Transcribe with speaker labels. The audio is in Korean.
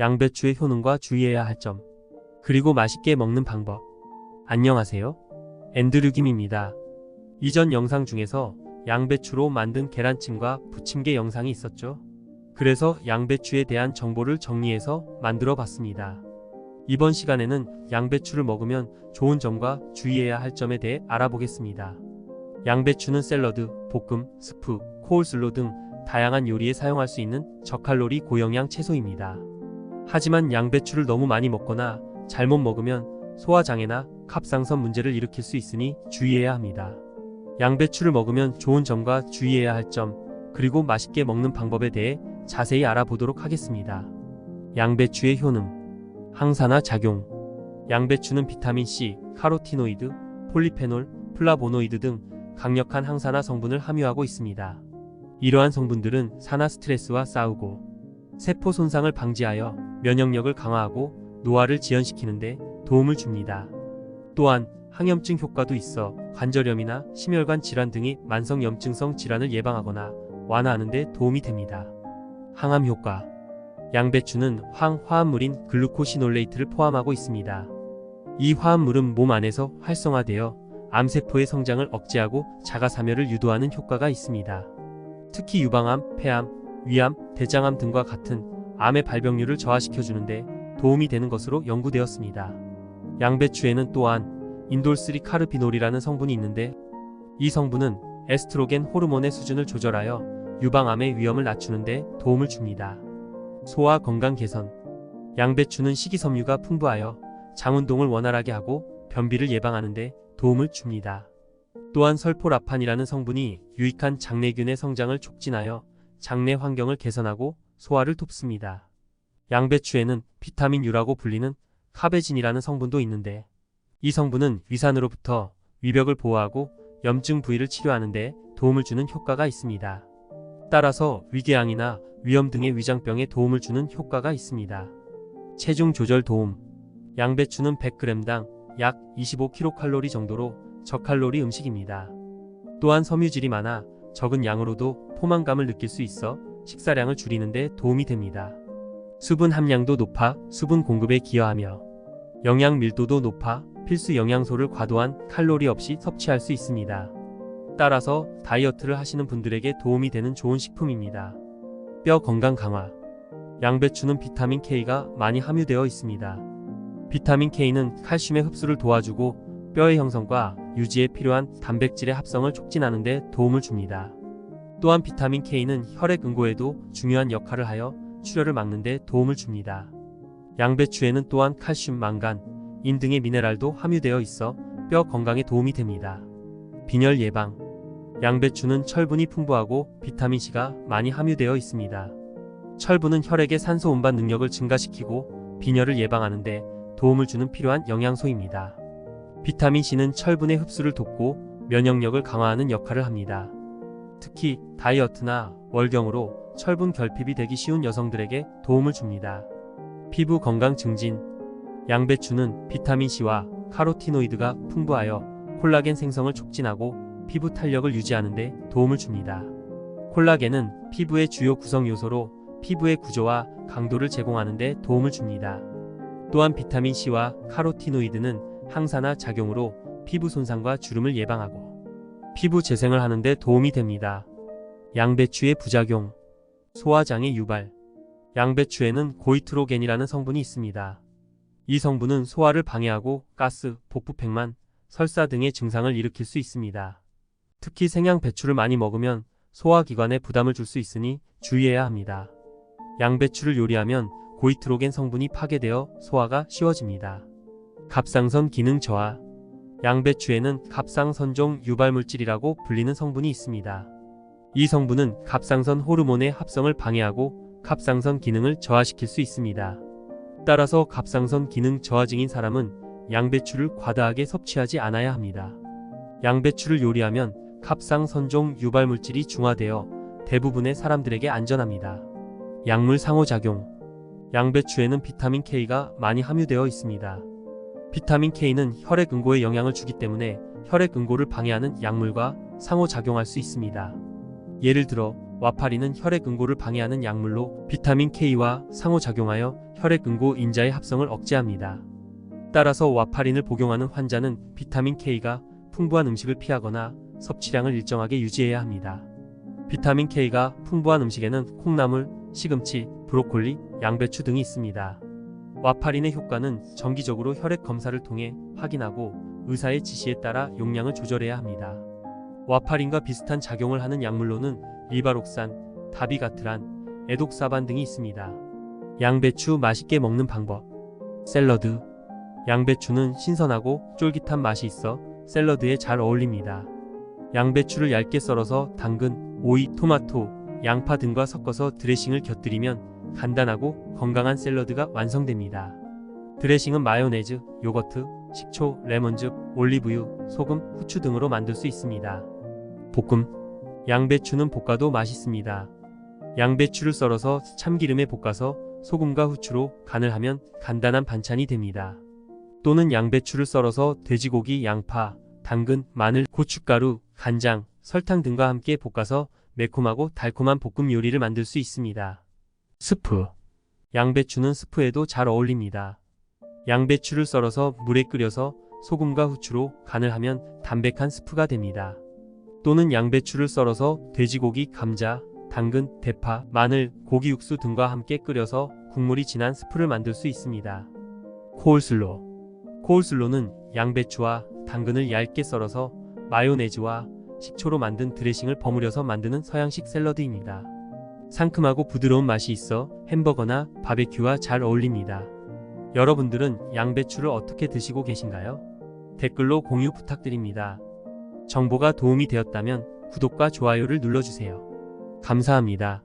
Speaker 1: 양배추의 효능과 주의해야 할 점, 그리고 맛있게 먹는 방법. 안녕하세요. 앤드류 김입니다. 이전 영상 중에서 양배추로 만든 계란찜과 부침개 영상이 있었죠. 그래서 양배추에 대한 정보를 정리해서 만들어 봤습니다. 이번 시간에는 양배추를 먹으면 좋은 점과 주의해야 할 점에 대해 알아보겠습니다. 양배추는 샐러드, 볶음, 스프, 코울슬로 등 다양한 요리에 사용할 수 있는 저칼로리 고영양 채소입니다. 하지만 양배추를 너무 많이 먹거나 잘못 먹으면 소화장애나 갑상선 문제를 일으킬 수 있으니 주의해야 합니다. 양배추를 먹으면 좋은 점과 주의해야 할 점, 그리고 맛있게 먹는 방법에 대해 자세히 알아보도록 하겠습니다. 양배추의 효능, 항산화 작용. 양배추는 비타민 C, 카로티노이드, 폴리페놀, 플라보노이드 등 강력한 항산화 성분을 함유하고 있습니다. 이러한 성분들은 산화 스트레스와 싸우고 세포 손상을 방지하여 면역력을 강화하고 노화를 지연시키는데 도움을 줍니다. 또한 항염증 효과도 있어 관절염이나 심혈관 질환 등의 만성 염증성 질환을 예방하거나 완화하는 데 도움이 됩니다. 항암 효과 양배추는 황화합물인 글루코시놀레이트를 포함하고 있습니다. 이 화합물은 몸 안에서 활성화되어 암세포의 성장을 억제하고 자가사멸을 유도하는 효과가 있습니다. 특히 유방암, 폐암, 위암, 대장암 등과 같은 암의 발병률을 저하시켜주는데 도움이 되는 것으로 연구되었습니다. 양배추에는 또한 인돌3 카르비놀이라는 성분이 있는데 이 성분은 에스트로겐 호르몬의 수준을 조절하여 유방암의 위험을 낮추는데 도움을 줍니다. 소화 건강 개선 양배추는 식이섬유가 풍부하여 장운동을 원활하게 하고 변비를 예방하는데 도움을 줍니다. 또한 설포라판이라는 성분이 유익한 장내균의 성장을 촉진하여 장내 환경을 개선하고 소화를 돕습니다. 양배추에는 비타민 U라고 불리는 카베진이라는 성분도 있는데 이 성분은 위산으로부터 위벽을 보호하고 염증 부위를 치료하는 데 도움을 주는 효과가 있습니다. 따라서 위궤양이나 위염 등의 위장병에 도움을 주는 효과가 있습니다. 체중 조절 도움 양배추는 100g당 약 25kcal 정도로 저칼로리 음식입니다. 또한 섬유질이 많아 적은 양으로도 포만감을 느낄 수 있어 식사량을 줄이는 데 도움이 됩니다. 수분 함량도 높아 수분 공급에 기여하며 영양 밀도도 높아 필수 영양소를 과도한 칼로리 없이 섭취할 수 있습니다. 따라서 다이어트를 하시는 분들에게 도움이 되는 좋은 식품입니다. 뼈 건강 강화 양배추는 비타민 K가 많이 함유되어 있습니다. 비타민 K는 칼슘의 흡수를 도와주고 뼈의 형성과 유지에 필요한 단백질의 합성을 촉진하는 데 도움을 줍니다. 또한 비타민 K는 혈액 응고에도 중요한 역할을 하여 출혈을 막는 데 도움을 줍니다. 양배추에는 또한 칼슘, 망간, 인 등의 미네랄도 함유되어 있어 뼈 건강에 도움이 됩니다. 빈혈 예방 양배추는 철분이 풍부하고 비타민C가 많이 함유되어 있습니다. 철분은 혈액의 산소 운반 능력을 증가시키고 빈혈을 예방하는 데 도움을 주는 필요한 영양소입니다. 비타민C는 철분의 흡수를 돕고 면역력을 강화하는 역할을 합니다. 특히 다이어트나 월경으로 철분 결핍이 되기 쉬운 여성들에게 도움을 줍니다. 피부 건강 증진 양배추는 비타민C와 카로티노이드가 풍부하여 콜라겐 생성을 촉진하고 피부 탄력을 유지하는 데 도움을 줍니다. 콜라겐은 피부의 주요 구성 요소로 피부의 구조와 강도를 제공하는 데 도움을 줍니다. 또한 비타민C와 카로티노이드는 항산화 작용으로 피부 손상과 주름을 예방하고 피부 재생을 하는 데 도움이 됩니다. 양배추의 부작용 소화장애 유발 양배추에는 고이트로겐이라는 성분이 있습니다. 이 성분은 소화를 방해하고 가스, 복부 팽만, 설사 등의 증상을 일으킬 수 있습니다. 특히 생양 배추를 많이 먹으면 소화기관에 부담을 줄 수 있으니 주의해야 합니다. 양배추를 요리하면 고이트로겐 성분이 파괴되어 소화가 쉬워집니다. 갑상선 기능 저하 양배추에는 갑상선종 유발물질이라고 불리는 성분이 있습니다. 이 성분은 갑상선 호르몬의 합성을 방해하고 갑상선 기능을 저하시킬 수 있습니다. 따라서 갑상선 기능 저하증인 사람은 양배추를 과다하게 섭취하지 않아야 합니다. 양배추를 요리하면 갑상선종 유발물질이 중화되어 대부분의 사람들에게 안전합니다. 약물 상호작용 양배추에는 비타민 K가 많이 함유되어 있습니다. 비타민 K는 혈액 응고에 영향을 주기 때문에 혈액 응고를 방해하는 약물과 상호작용할 수 있습니다. 예를 들어 와파린은 혈액 응고를 방해하는 약물로 비타민 K와 상호작용하여 혈액 응고 인자의 합성을 억제합니다. 따라서 와파린을 복용하는 환자는 비타민 K가 풍부한 음식을 피하거나 섭취량을 일정하게 유지해야 합니다. 비타민 K가 풍부한 음식에는 콩나물, 시금치, 브로콜리, 양배추 등이 있습니다. 와파린의 효과는 정기적으로 혈액 검사를 통해 확인하고 의사의 지시에 따라 용량을 조절해야 합니다. 와파린과 비슷한 작용을 하는 약물로는 리바록산, 다비가트란, 에독사반 등이 있습니다. 양배추 맛있게 먹는 방법. 샐러드. 양배추는 신선하고 쫄깃한 맛이 있어 샐러드에 잘 어울립니다. 양배추를 얇게 썰어서 당근, 오이, 토마토, 양파 등과 섞어서 드레싱을 곁들이면 간단하고 건강한 샐러드가 완성됩니다. 드레싱은 마요네즈, 요거트, 식초, 레몬즙, 올리브유, 소금, 후추 등으로 만들 수 있습니다. 볶음. 양배추는 볶아도 맛있습니다. 양배추를 썰어서 참기름에 볶아서 소금과 후추로 간을 하면 간단한 반찬이 됩니다. 또는 양배추를 썰어서 돼지고기, 양파, 당근, 마늘, 고춧가루, 간장, 설탕 등과 함께 볶아서 매콤하고 달콤한 볶음 요리를 만들 수 있습니다. 스프. 양배추는 스프에도 잘 어울립니다. 양배추를 썰어서 물에 끓여서 소금과 후추로 간을 하면 담백한 스프가 됩니다. 또는 양배추를 썰어서 돼지고기, 감자, 당근, 대파, 마늘, 고기 육수 등과 함께 끓여서 국물이 진한 스프를 만들 수 있습니다. 코울슬로. 코울슬로는 양배추와 당근을 얇게 썰어서 마요네즈와 식초로 만든 드레싱을 버무려서 만드는 서양식 샐러드입니다. 상큼하고 부드러운 맛이 있어 햄버거나 바베큐와 잘 어울립니다. 여러분들은 양배추를 어떻게 드시고 계신가요? 댓글로 공유 부탁드립니다. 정보가 도움이 되었다면 구독과 좋아요를 눌러주세요. 감사합니다.